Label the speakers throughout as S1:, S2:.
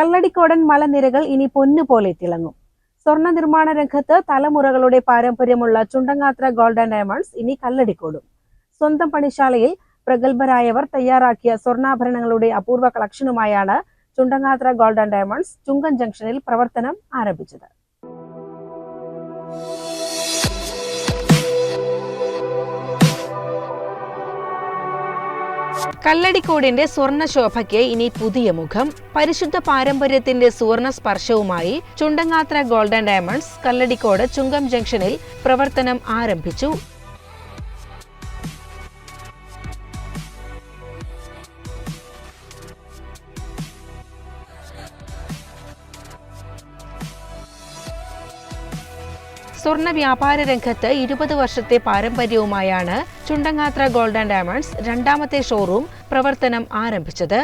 S1: കല്ലടിക്കോടൻ മലനിരകൾ ഇനി പൊന്നുപോലെ തിളങ്ങും സ്വർണ്ണ നിർമ്മാണ രംഗത്ത് തലമുറകളുടെ പാരമ്പര്യമുള്ള ചുണ്ടങ്ങാത്ര ഗോൾഡൻ ഡയമണ്ട്സ് ഇനി കല്ലടിക്കോടും സ്വന്തം പണിശാലയിൽ പ്രഗത്ഭരായവർ തയ്യാറാക്കിയ സ്വർണ്ണാഭരണങ്ങളുടെ അപൂർവ കളക്ഷനുമായാണ് ചുണ്ടങ്ങാത്ര ഗോൾഡൻ ഡയമണ്ട്സ് ചുങ്കൻ ജംഗ്ഷനിൽ പ്രവർത്തനം ആരംഭിച്ചത് കല്ലടിക്കോടിന്റെ സ്വർണ്ണ ശോഭയ്ക്ക് ഇനി പുതിയ മുഖം പരിശുദ്ധ പാരമ്പര്യത്തിന്റെ സുവർണ സ്പർശവുമായി ചുണ്ടങ്ങാത്ര ഗോൾഡൻ ഡയമണ്ട്സ് കല്ലടിക്കോട് ചുങ്കം ജംഗ്ഷനിൽ പ്രവർത്തനം ആരംഭിച്ചു സ്വർണ്ണ വ്യാപാര രംഗത്ത് ഇരുപത് വർഷത്തെ പാരമ്പര്യവുമായാണ് ചുണ്ടങ്ങാത്ര ഗോൾഡ് ആൻഡ് ഡയമണ്ട്സ് രണ്ടാമത്തെ ഷോറൂം പ്രവർത്തനം ആരംഭിച്ചത്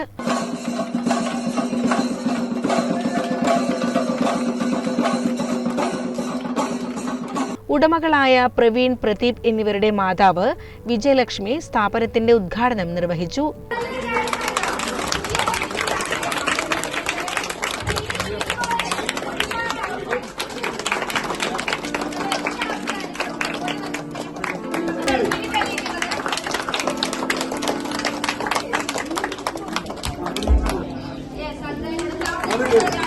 S1: ഉടമകളായ പ്രവീൺ പ്രദീപ് എന്നിവരുടെ മാതാവ് വിജയലക്ഷ്മി സ്ഥാപനത്തിന്റെ ഉദ്ഘാടനം നിർവഹിച്ചു Thank you.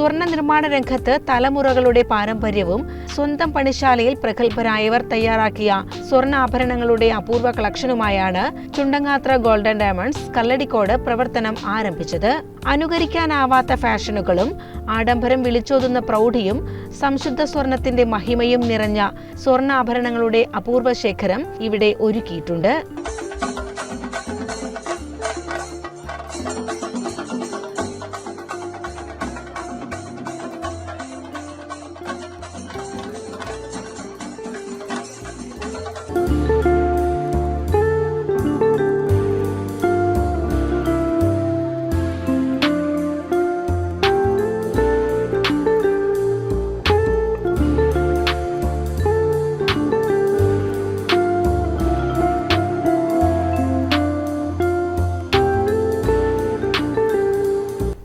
S1: സ്വർണ്ണ നിർമ്മാണ രംഗത്ത് തലമുറകളുടെ പാരമ്പര്യവും സ്വന്തം പണിശാലയിൽ പ്രഗത്ഭരായവർ തയ്യാറാക്കിയ സ്വർണ്ണാഭരണങ്ങളുടെ അപൂർവ കളക്ഷനുമായാണ് ചുണ്ടങ്ങാത്ര ഗോൾഡൻ ഡയമണ്ട്സ് കല്ലടിക്കോട് പ്രവർത്തനം ആരംഭിച്ചത് അനുകരിക്കാനാവാത്ത ഫാഷനുകളും ആഡംബരം വിളിച്ചോതുന്ന പ്രൗഢിയും സംശുദ്ധ സ്വർണത്തിന്റെ മഹിമയും നിറഞ്ഞ സ്വർണ്ണാഭരണങ്ങളുടെ അപൂർവ ശേഖരം ഇവിടെ ഒരുക്കിയിട്ടുണ്ട്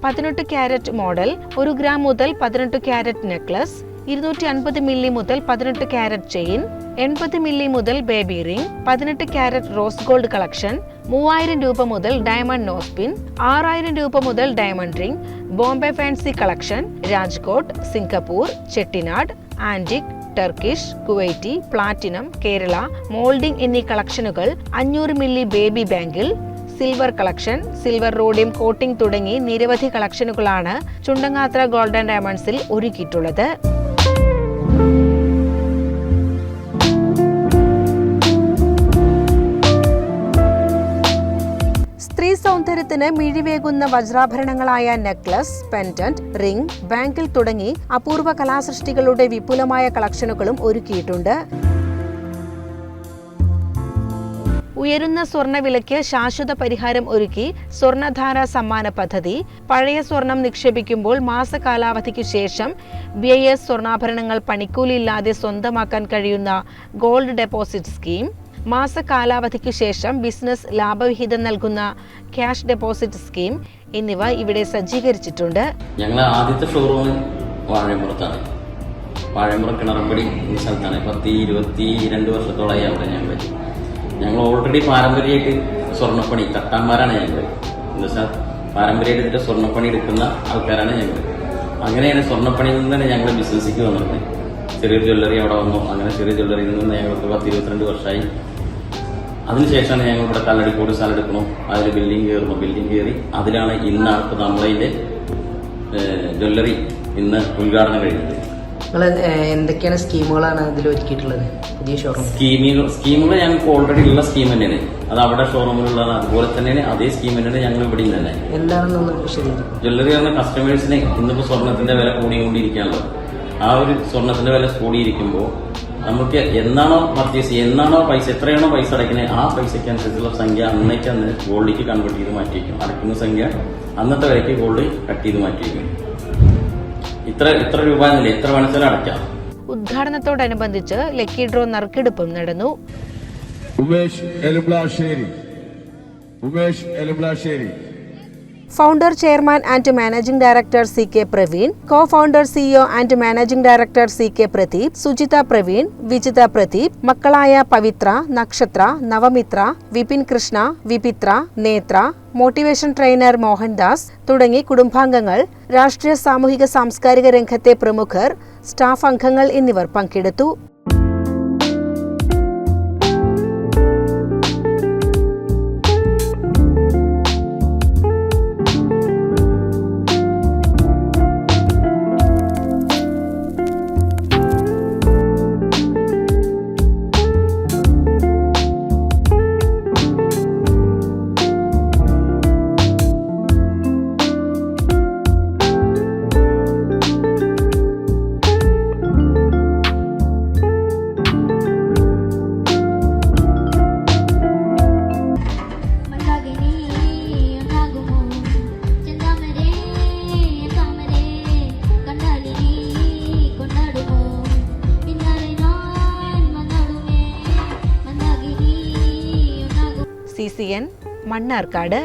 S1: പതിനെട്ട് ക്യാരറ്റ് മോഡൽ ഒരു ഗ്രാം മുതൽ പതിനെട്ട് ക്യാരറ്റ് നെക്ലസ് ഇരുന്നൂറ്റി അൻപത് മില്ലി മുതൽ പതിനെട്ട് ക്യാരറ്റ് ചെയിൻ എൺപത് മില്ലി മുതൽ ബേബി റിംഗ് പതിനെട്ട് ക്യാരറ്റ് റോസ് ഗോൾഡ് കളക്ഷൻ മൂവായിരം രൂപ മുതൽ ഡയമണ്ട് നോസ്പിൻ ആറായിരം രൂപ മുതൽ diamond ring Bombay fancy collection Rajkot Singapore Chettinad antique Turkish Kuwaiti platinum Kerala moulding എന്നീ കളക്ഷനുകൾ അഞ്ഞൂറ് മില്ലി ബേബി ബാങ്കിൽ silver collection silver rhodium coating തുടങ്ങി നിരവധി കളക്ഷനുകളാണ് ചുണ്ടങ്ങാത്ര ഗോൾഡൻ ഡയമണ്ട്സിൽ ഒരുക്കിയിട്ടുള്ളത് സ്ത്രീ സൗന്ദര്യത്തിന് മിഴിവേകുന്ന വജ്രാഭരണങ്ങളായ നെക്ലസ് പെൻഡന്റ് റിംഗ് ബാങ്കിൽ തുടങ്ങി അപൂർവ കലാസൃഷ്ടികളുടെ വിപുലമായ കളക്ഷനുകളും ഒരുക്കിയിട്ടുണ്ട് ഉയരുന്ന സ്വർണ്ണവിലയ്ക്ക് ശാശ്വത പരിഹാരം ഒരുക്കി സ്വർണ്ണധാര സമ്മാന പദ്ധതി പഴയ സ്വർണം നിക്ഷേപിക്കുമ്പോൾ മാസ കാലാവധിക്ക് ശേഷം ബി ഐ എസ് സ്വർണ്ണാഭരണങ്ങൾ പണിക്കൂലിയില്ലാതെ സ്വന്തമാക്കാൻ കഴിയുന്ന ഗോൾഡ് ഡെപ്പോസിറ്റ് സ്കീം മാസ കാലാവധിക്ക് ശേഷം ബിസിനസ് ലാഭവിഹിതം നൽകുന്ന ക്യാഷ് ഡെപ്പോസിറ്റ് സ്കീം എന്നിവ ഇവിടെ സജ്ജീകരിച്ചിട്ടുണ്ട്
S2: ഞങ്ങൾ ആദ്യത്തെ ഷോറൂം വാഴയമ്പുറത്താണ് വാഴയമ്പുറം കിണറപ്പടി ഈ സ്ഥലത്താണ് പത്തി ഇരുപത്തി രണ്ട് വർഷത്തോളമായി അവിടെ ഞാൻ പറ്റി ഞങ്ങൾ ഓൾറെഡി പാരമ്പര്യമായിട്ട് സ്വർണ്ണപ്പണി തട്ടാന്മാരാണ് ഞങ്ങൾ എന്താ വെച്ചാൽ പാരമ്പര്യമായിട്ട് സ്വർണ്ണപ്പണി എടുക്കുന്ന ആൾക്കാരാണ് ഞങ്ങൾ അങ്ങനെയാണ് സ്വർണ്ണപ്പണിയിൽ നിന്ന് തന്നെ ഞങ്ങൾ ബിസിനസ്സിക്ക് വന്നത് ചെറിയ ജ്വല്ലറി അവിടെ വന്നു അങ്ങനെ ചെറിയ ജ്വല്ലറിയിൽ നിന്ന് ഞങ്ങൾക്ക് പത്ത് ഇരുപത്തിരണ്ട് വർഷമായി അതിനുശേഷമാണ് ഞങ്ങൾ ഇവിടെ കല്ലടിക്കോട് സ്ഥലം എടുക്കണം അതിൽ ബിൽഡിംഗ് കയറുന്നു ബിൽഡിംഗ് കയറി അതിലാണ് ഇന്നാണ് ഇപ്പോൾ നമ്മളതിൻ്റെ ജ്വല്ലറി ഇന്ന് ഉദ്ഘാടനം കഴിഞ്ഞത്
S3: നിങ്ങൾ എന്തൊക്കെയാണ് സ്കീമുകളാണ് ഇതിൽ ഒരുക്കിയിട്ടുള്ളത് പുതിയ ഷോറൂം
S2: സ്കീമുകൾ സ്കീമുകൾ ഞങ്ങൾക്ക് ഓൾറെഡി ഉള്ള സ്കീം തന്നെയാണ് അത് അവിടെ ഷോറൂമിലുള്ളതാണ് അതുപോലെ തന്നെ അതേ സ്കീം തന്നെയാണ് ഞങ്ങൾ ഇവിടെ തന്നെ എന്താണെന്നൊന്ന് ജ്വല്ലറി പറഞ്ഞ കസ്റ്റമേഴ്സിനെ ഇന്നിപ്പോൾ സ്വർണത്തിന്റെ വില കൂടിക്കൊണ്ടിരിക്കാനുള്ളത് ആ ഒരു സ്വർണത്തിന്റെ വില കൂടിയിരിക്കുമ്പോൾ നമുക്ക് എന്നാണോ പർച്ചേസ് എന്നാണോ പൈസ എത്രയാണോ പൈസ അടയ്ക്കുന്നത് ആ പൈസയ്ക്ക് അനുസരിച്ചുള്ള സംഖ്യ അന്നേക്ക് അന്ന് ഗോൾഡിലേക്ക് കൺവേർട്ട് ചെയ്ത് മാറ്റിയിരിക്കും അടയ്ക്കുന്ന സംഖ്യ അന്നത്തെ വിലയ്ക്ക് ഗോൾഡ് കട്ട് ചെയ്ത് മാറ്റിയിരിക്കും ഇത്ര ഇത്ര രൂപ എന്നില്ല എത്ര വേണമെങ്കിലും അടയ്ക്കാം ഉദ്ഘാടനത്തോടനുബന്ധിച്ച് ലക്കി ഡ്രോ നറുക്കെടുപ്പും നടന്നു Umesh Elumblassery Umesh Elumblassery founder chairman and managing director C K Praveen co founder CEO and managing director C K Pradeep Sujitha Praveen Vijitha Pradeep മക്കളായ പവിത്ര നക്ഷത്ര നവമിത്ര വിപിൻ കൃഷ്ണ വിപിത്ര നേത്ര മോട്ടിവേഷൻ ട്രെയിനർ മോഹൻദാസ് തുടങ്ങി കുടുംബാംഗങ്ങൾ രാഷ്ട്രീയ സാമൂഹിക സാംസ്കാരിക രംഗത്തെ പ്രമുഖർ സ്റ്റാഫ് അംഗങ്ങൾ എന്നിവർ പങ്കെടുത്തു என் மன்னார்காடு